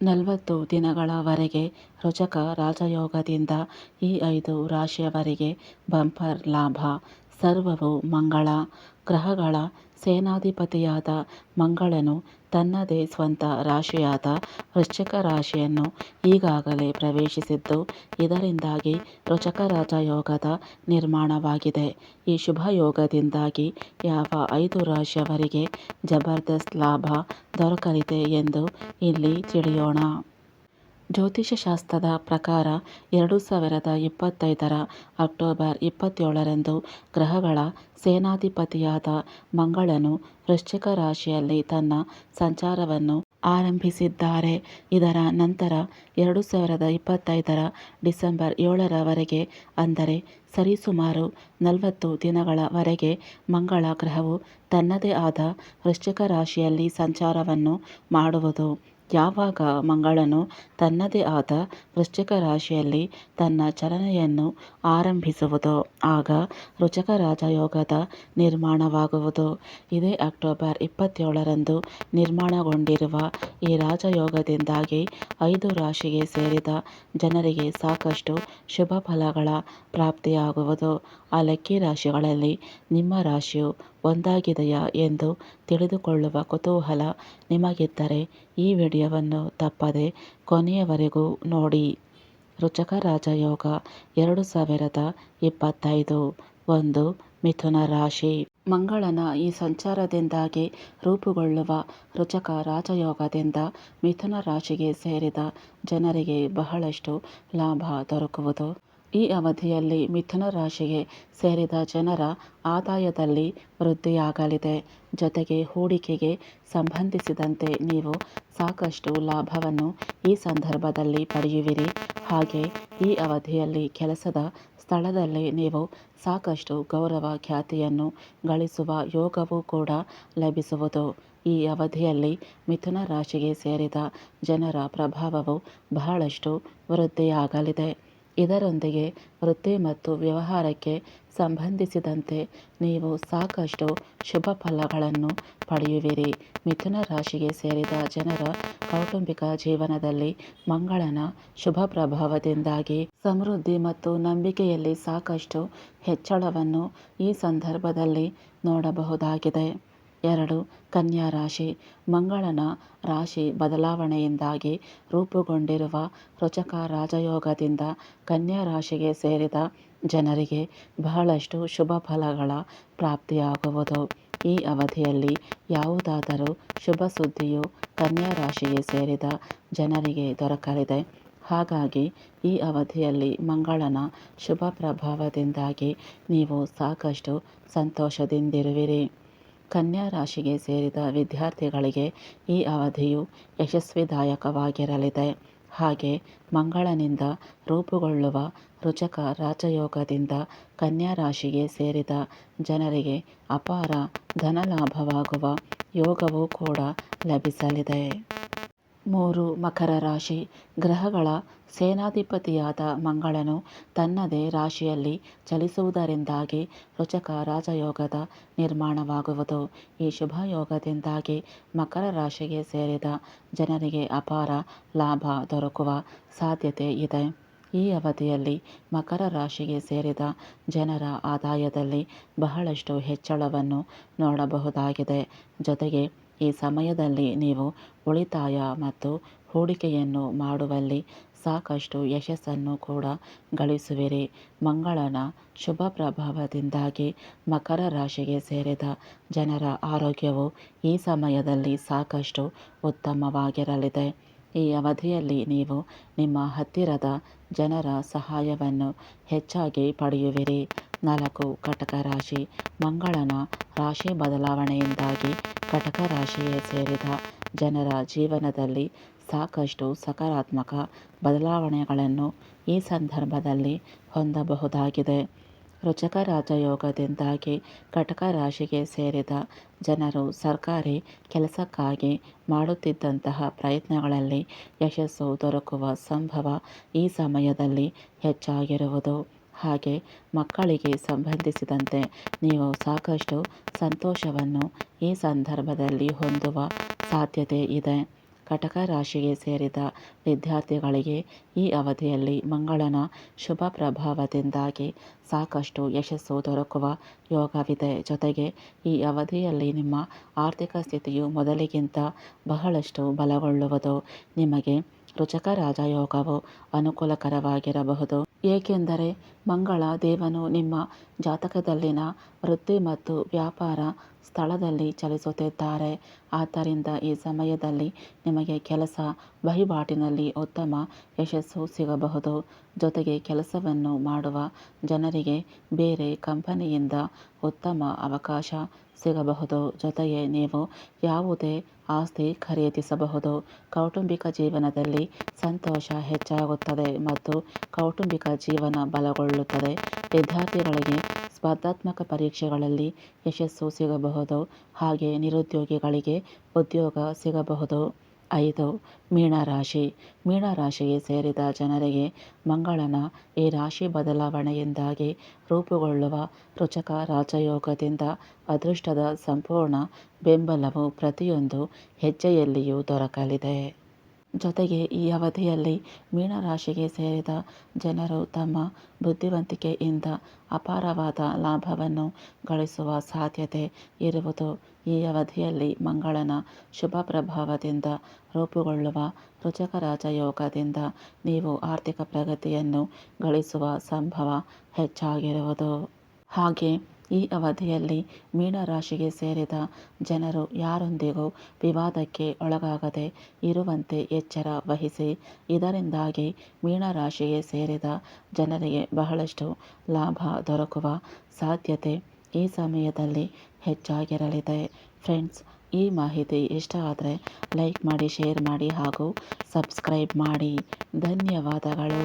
ನಲವತ್ತು ದಿನಗಳವರೆಗೆ ರೋಚಕ ರಾಜಯೋಗದಿಂದ ಈ ಐದು ರಾಶಿಯವರಿಗೆ ಬಂಪರ್ ಲಾಭ. ಸರ್ವವು ಮಂಗಳ. ಗ್ರಹಗಳ ಸೇನಾಧಿಪತಿಯಾದ ಮಂಗಳನು ತನ್ನದೇ ಸ್ವಂತ ರಾಶಿಯಾದ ವೃಶ್ಚಿಕ ರಾಶಿಯನ್ನು ಈಗಾಗಲೇ ಪ್ರವೇಶಿಸಿದ್ದು, ಇದರಿಂದಾಗಿ ರೋಚಕ ರಾಜಯೋಗದ ನಿರ್ಮಾಣವಾಗಿದೆ. ಈ ಶುಭ ಯೋಗದಿಂದಾಗಿ ಯಾವ ಐದು ರಾಶಿಯವರಿಗೆ ಜಬರ್ದಸ್ತ್ ಲಾಭ ದೊರಕಲಿದೆ ಎಂದು ಇಲ್ಲಿ ತಿಳಿಯೋಣ. ಜ್ಯೋತಿಷ್ಯಶಾಸ್ತ್ರದ ಪ್ರಕಾರ ಎರಡು ಸಾವಿರದ ಇಪ್ಪತ್ತೈದರ ಅಕ್ಟೋಬರ್ ಇಪ್ಪತ್ತೇಳರಂದು ಗ್ರಹಗಳ ಸೇನಾಧಿಪತಿಯಾದ ಮಂಗಳನು ವೃಶ್ಚಿಕ ರಾಶಿಯಲ್ಲಿ ತನ್ನ ಸಂಚಾರವನ್ನು ಆರಂಭಿಸಿದ್ದಾರೆ. ಇದರ ನಂತರ ಎರಡು ಸಾವಿರದ ಇಪ್ಪತ್ತೈದರ ಡಿಸೆಂಬರ್ ಏಳರವರೆಗೆ, ಅಂದರೆ ಸರಿಸುಮಾರು ನಲವತ್ತು ದಿನಗಳವರೆಗೆ, ಮಂಗಳ ಗ್ರಹವು ತನ್ನದೇ ಆದ ವೃಶ್ಚಿಕ ರಾಶಿಯಲ್ಲಿ ಸಂಚಾರವನ್ನು ಮಾಡುವುದು. ಯಾವಾಗ ಮಂಗಳನು ತನ್ನದೇ ಆದ ವೃಶ್ಚಿಕ ರಾಶಿಯಲ್ಲಿ ತನ್ನ ಚಲನೆಯನ್ನು ಆರಂಭಿಸುವುದೋ, ಆಗ ರುಚಕ ರಾಜಯೋಗದ ನಿರ್ಮಾಣವಾಗುವುದು. ಇದೇ ಅಕ್ಟೋಬರ್ ಇಪ್ಪತ್ತೇಳರಂದು ನಿರ್ಮಾಣಗೊಂಡಿರುವ ಈ ರಾಜಯೋಗದಿಂದಾಗಿ ಐದು ರಾಶಿಗೆ ಸೇರಿದ ಜನರಿಗೆ ಸಾಕಷ್ಟು ಶುಭ ಫಲಗಳ ಪ್ರಾಪ್ತಿಯಾಗುವುದು. ಆ ಲಕ್ಕಿ ರಾಶಿಗಳಲ್ಲಿ ನಿಮ್ಮ ರಾಶಿಯು ಒಂದಾಗಿದೆಯಾ ಎಂದು ತಿಳಿದುಕೊಳ್ಳುವ ಕುತೂಹಲ ನಿಮಗಿದ್ದರೆ ಈ ವಿಡಿಯೋವನ್ನು ತಪ್ಪದೆ ಕೊನೆಯವರೆಗೂ ನೋಡಿ. ರುಚಕ ರಾಜಯೋಗ ಎರಡು ಸಾವಿರದ ಇಪ್ಪತ್ತೈದು ಒಂದು ಮಿಥುನ ರಾಶಿ. ಮಂಗಳನ ಈ ಸಂಚಾರದಿಂದಾಗಿ ರೂಪುಗೊಳ್ಳುವ ರುಚಕ ರಾಜಯೋಗದಿಂದ ಮಿಥುನ ರಾಶಿಗೆ ಸೇರಿದ ಜನರಿಗೆ ಬಹಳಷ್ಟು ಲಾಭ ದೊರಕುವುದು ಈ ಅವಧಿಯಲ್ಲಿ ಮಿಥುನ ರಾಶಿಗೆ ಸೇರಿದ ಜನರ ಆದಾಯದಲ್ಲಿ ವೃದ್ಧಿಯಾಗಲಿದೆ. ಜೊತೆಗೆ ಹೂಡಿಕೆಗೆ ಸಂಬಂಧಿಸಿದಂತೆ ನೀವು ಸಾಕಷ್ಟು ಲಾಭವನ್ನು ಈ ಸಂದರ್ಭದಲ್ಲಿ ಪಡೆಯುವಿರಿ. ಹಾಗೆ ಈ ಅವಧಿಯಲ್ಲಿ ಕೆಲಸದ ಸ್ಥಳದಲ್ಲಿ ನೀವು ಸಾಕಷ್ಟು ಗೌರವ ಖ್ಯಾತಿಯನ್ನು ಗಳಿಸುವ ಯೋಗವೂ ಕೂಡ ಲಭಿಸುವುದು. ಈ ಅವಧಿಯಲ್ಲಿ ಮಿಥುನ ರಾಶಿಗೆ ಸೇರಿದ ಜನರ ಪ್ರಭಾವವು ಬಹಳಷ್ಟು ವೃದ್ಧಿಯಾಗಲಿದೆ. ಇದರೊಂದಿಗೆ ವೃತ್ತಿ ಮತ್ತು ವ್ಯವಹಾರಕ್ಕೆ ಸಂಬಂಧಿಸಿದಂತೆ ನೀವು ಸಾಕಷ್ಟು ಶುಭ ಫಲಗಳನ್ನು ಪಡೆಯುವಿರಿ. ಮಿಥುನ ರಾಶಿಗೆ ಸೇರಿದ ಜನರ ಕೌಟುಂಬಿಕ ಜೀವನದಲ್ಲಿ ಮಂಗಳನ ಶುಭ ಪ್ರಭಾವದಿಂದಾಗಿ ಸಮೃದ್ಧಿ ಮತ್ತು ನಂಬಿಕೆಯಲ್ಲಿ ಸಾಕಷ್ಟು ಹೆಚ್ಚಳವನ್ನು ಈ ಸಂದರ್ಭದಲ್ಲಿ ನೋಡಬಹುದಾಗಿದೆ. ಎರಡು, ಕನ್ಯಾ ರಾಶಿ. ಮಂಗಳನ ರಾಶಿ ಬದಲಾವಣೆಯಿಂದಾಗಿ ರೂಪುಗೊಂಡಿರುವ ರೋಚಕ ರಾಜಯೋಗದಿಂದ ಕನ್ಯಾ ರಾಶಿಗೆ ಸೇರಿದ ಜನರಿಗೆ ಬಹಳಷ್ಟು ಶುಭ ಫಲಗಳ ಪ್ರಾಪ್ತಿಯಾಗುವುದು. ಈ ಅವಧಿಯಲ್ಲಿ ಯಾವುದಾದರೂ ಶುಭ ಸುದ್ದಿಯು ಕನ್ಯಾ ರಾಶಿಗೆ ಸೇರಿದ ಜನರಿಗೆ ದೊರಕಲಿದೆ. ಹಾಗಾಗಿ ಈ ಅವಧಿಯಲ್ಲಿ ಮಂಗಳನ ಶುಭ ಪ್ರಭಾವದಿಂದಾಗಿ ನೀವು ಸಾಕಷ್ಟು ಸಂತೋಷದಿಂದಿರುವಿರಿ. ಕನ್ಯಾ ರಾಶಿಗೆ ಸೇರಿದ ವಿದ್ಯಾರ್ಥಿಗಳಿಗೆ ಈ ಅವಧಿಯು ಯಶಸ್ವಿದಾಯಕವಾಗಿರಲಿದೆ. ಹಾಗೆ ಮಂಗಳನಿಂದ ರೂಪುಗೊಳ್ಳುವ ರುಚಕ ರಾಜಯೋಗದಿಂದ ಕನ್ಯಾ ರಾಶಿಗೆ ಸೇರಿದ ಜನರಿಗೆ ಅಪಾರ ಧನಲಾಭವಾಗುವ ಯೋಗವೂ ಕೂಡ ಲಭಿಸಲಿದೆ. ಮೂರು ಮಕರ ರಾಶಿ. ಗ್ರಹಗಳ ಸೇನಾಧಿಪತಿಯಾದ ಮಂಗಳನು ತನ್ನದೇ ರಾಶಿಯಲ್ಲಿ ಚಲಿಸುವುದರಿಂದಾಗಿ ರುಚಕ ರಾಜಯೋಗದ ನಿರ್ಮಾಣವಾಗುವುದು. ಈ ಶುಭ ಯೋಗದಿಂದಾಗಿ ಮಕರ ರಾಶಿಗೆ ಸೇರಿದ ಜನರಿಗೆ ಅಪಾರ ಲಾಭ ದೊರಕುವ ಸಾಧ್ಯತೆ ಇದೆ. ಈ ಅವಧಿಯಲ್ಲಿ ಮಕರ ರಾಶಿಗೆ ಸೇರಿದ ಜನರ ಆದಾಯದಲ್ಲಿ ಬಹಳಷ್ಟು ಹೆಚ್ಚಳವನ್ನು ನೋಡಬಹುದಾಗಿದೆ. ಜೊತೆಗೆ ಈ ಸಮಯದಲ್ಲಿ ನೀವು ಉಳಿತಾಯ ಮತ್ತು ಹೂಡಿಕೆಯನ್ನು ಮಾಡುವಲ್ಲಿ ಸಾಕಷ್ಟು ಯಶಸ್ಸನ್ನು ಕೂಡ ಗಳಿಸುವಿರಿ. ಮಂಗಳನ ಶುಭ ಪ್ರಭಾವದಿಂದಾಗಿ ಮಕರ ರಾಶಿಗೆ ಸೇರಿದ ಜನರ ಆರೋಗ್ಯವು ಈ ಸಮಯದಲ್ಲಿ ಸಾಕಷ್ಟು ಉತ್ತಮವಾಗಿರಲಿದೆ. ಈ ಅವಧಿಯಲ್ಲಿ ನೀವು ನಿಮ್ಮ ಹತ್ತಿರದ ಜನರ ಸಹಾಯವನ್ನು ಹೆಚ್ಚಾಗಿ ಪಡೆಯುವಿರಿ. ನಾಲ್ಕು, ಕಟಕ ರಾಶಿ. ಮಂಗಳನ ರಾಶಿ ಬದಲಾವಣೆಯಿಂದಾಗಿ ಕಟಕ ರಾಶಿಗೆ ಸೇರಿದ ಜನರ ಜೀವನದಲ್ಲಿ ಸಾಕಷ್ಟು ಸಕಾರಾತ್ಮಕ ಬದಲಾವಣೆಗಳನ್ನು ಈ ಸಂದರ್ಭದಲ್ಲಿ ಹೊಂದಬಹುದಾಗಿದೆ. ರುಚಕ ರಾಜಯೋಗದಿಂದಾಗಿ ಕಟಕ ರಾಶಿಗೆ ಸೇರಿದ ಜನರು ಸರ್ಕಾರಿ ಕೆಲಸಕ್ಕಾಗಿ ಮಾಡುತ್ತಿದ್ದಂತಹ ಪ್ರಯತ್ನಗಳಲ್ಲಿ ಯಶಸ್ಸು ದೊರಕುವ ಸಂಭವ ಈ ಸಮಯದಲ್ಲಿ ಹೆಚ್ಚಾಗಿರುವುದು. ಹಾಗೆ ಮಕ್ಕಳಿಗೆ ಸಂಬಂಧಿಸಿದಂತೆ ನೀವು ಸಾಕಷ್ಟು ಸಂತೋಷವನ್ನು ಈ ಸಂದರ್ಭದಲ್ಲಿ ಹೊಂದುವ ಸಾಧ್ಯತೆ ಇದೆ. ಕಟಕ ರಾಶಿಗೆ ಸೇರಿದ ವಿದ್ಯಾರ್ಥಿಗಳಿಗೆ ಈ ಅವಧಿಯಲ್ಲಿ ಮಂಗಳನ ಶುಭ ಪ್ರಭಾವದಿಂದಾಗಿ ಸಾಕಷ್ಟು ಯಶಸ್ಸು ದೊರಕುವ ಯೋಗವಿದೆ. ಜೊತೆಗೆ ಈ ಅವಧಿಯಲ್ಲಿ ನಿಮ್ಮ ಆರ್ಥಿಕ ಸ್ಥಿತಿಯು ಮೊದಲಿಗಿಂತ ಬಹಳಷ್ಟು ಬಲಗೊಳ್ಳುವುದು ನಿಮಗೆ ರುಚಕ ರಾಜಯೋಗವು ಅನುಕೂಲಕರವಾಗಿರಬಹುದು. ಏಕೆಂದರೆ ಮಂಗಳ ದೇವನು ನಿಮ್ಮ ಜಾತಕದಲ್ಲಿನ ವೃತ್ತಿ ಮತ್ತು ವ್ಯಾಪಾರ ಸ್ಥಳದಲ್ಲಿ ಚಲಿಸುತ್ತಿದ್ದಾರೆ. ಆದ್ದರಿಂದ ಈ ಸಮಯದಲ್ಲಿ ನಿಮಗೆ ಕೆಲಸ ವಹಿವಾಟಿನಲ್ಲಿ ಉತ್ತಮ ಯಶಸ್ಸು ಸಿಗಬಹುದು. ಜೊತೆಗೆ ಕೆಲಸವನ್ನು ಮಾಡುವ ಜನರಿಗೆ ಬೇರೆ ಕಂಪನಿಯಿಂದ ಉತ್ತಮ ಅವಕಾಶ ಸಿಗಬಹುದು ಜೊತೆಗೆ ನೀವು ಯಾವುದೇ ಆಸ್ತಿ ಖರೀದಿಸಬಹುದು. ಕೌಟುಂಬಿಕ ಜೀವನದಲ್ಲಿ ಸಂತೋಷ ಹೆಚ್ಚಾಗುತ್ತದೆ ಮತ್ತು ಕೌಟುಂಬಿಕ ಜೀವನ ಬಲಗೊಳ್ಳುತ್ತದೆ. ವಿದ್ಯಾರ್ಥಿಗಳಿಗೆ ಸ್ಪರ್ಧಾತ್ಮಕ ಪರೀಕ್ಷೆಗಳಲ್ಲಿ ಯಶಸ್ಸು ಸಿಗಬಹುದು. ಹಾಗೆ ನಿರುದ್ಯೋಗಿಗಳಿಗೆ ಉದ್ಯೋಗ ಸಿಗಬಹುದು. ಐದು. ಮೀನರಾಶಿ ಮೀನರಾಶಿಗೆ ಸೇರಿದ ಜನರಿಗೆ ಮಂಗಳನ ಈ ರಾಶಿ ಬದಲಾವಣೆಯಿಂದಾಗಿ ರೂಪುಗೊಳ್ಳುವ ರುಚಕ ರಾಜಯೋಗದಿಂದ ಅದೃಷ್ಟದ ಸಂಪೂರ್ಣ ಬೆಂಬಲವು ಪ್ರತಿಯೊಂದು ಹೆಜ್ಜೆಯಲ್ಲಿಯೂ ದೊರಕಲಿದೆ. ಜೊತೆಗೆ ಈ ಅವಧಿಯಲ್ಲಿ ಮೀನರಾಶಿಗೆ ಸೇರಿದ ಜನರು ತಮ್ಮ ಬುದ್ಧಿವಂತಿಕೆಯಿಂದ ಅಪಾರವಾದ ಲಾಭವನ್ನು ಗಳಿಸುವ ಸಾಧ್ಯತೆ ಇರುವುದು ಈ ಅವಧಿಯಲ್ಲಿ ಮಂಗಳನ ಶುಭ ಪ್ರಭಾವದಿಂದ ರೂಪುಗೊಳ್ಳುವ ರುಚಕ ರಾಜಯೋಗದಿಂದ ನೀವು ಆರ್ಥಿಕ ಪ್ರಗತಿಯನ್ನು ಗಳಿಸುವ ಸಂಭವ ಹೆಚ್ಚಾಗಿರುವುದು. ಹಾಗೆ ಈ ಅವಧಿಯಲ್ಲಿ ಮೀನರಾಶಿಗೆ ಸೇರಿದ ಜನರು ಯಾರೊಂದಿಗೂ ವಿವಾದಕ್ಕೆ ಒಳಗಾಗದೆ ಇರುವಂತೆ ಎಚ್ಚರ ವಹಿಸಿ, ಇದರಿಂದಾಗಿ ಮೀನರಾಶಿಗೆ ಸೇರಿದ ಜನರಿಗೆ ಬಹಳಷ್ಟು ಲಾಭ ದೊರಕುವ ಸಾಧ್ಯತೆ ಈ ಸಮಯದಲ್ಲಿ ಹೆಚ್ಚಾಗಿರಲಿದೆ. ಫ್ರೆಂಡ್ಸ್, ಈ ಮಾಹಿತಿ ಇಷ್ಟ ಆದರೆ ಲೈಕ್ ಮಾಡಿ, ಶೇರ್ ಮಾಡಿ ಹಾಗೂ ಸಬ್ಸ್ಕ್ರೈಬ್ ಮಾಡಿ. ಧನ್ಯವಾದಗಳು.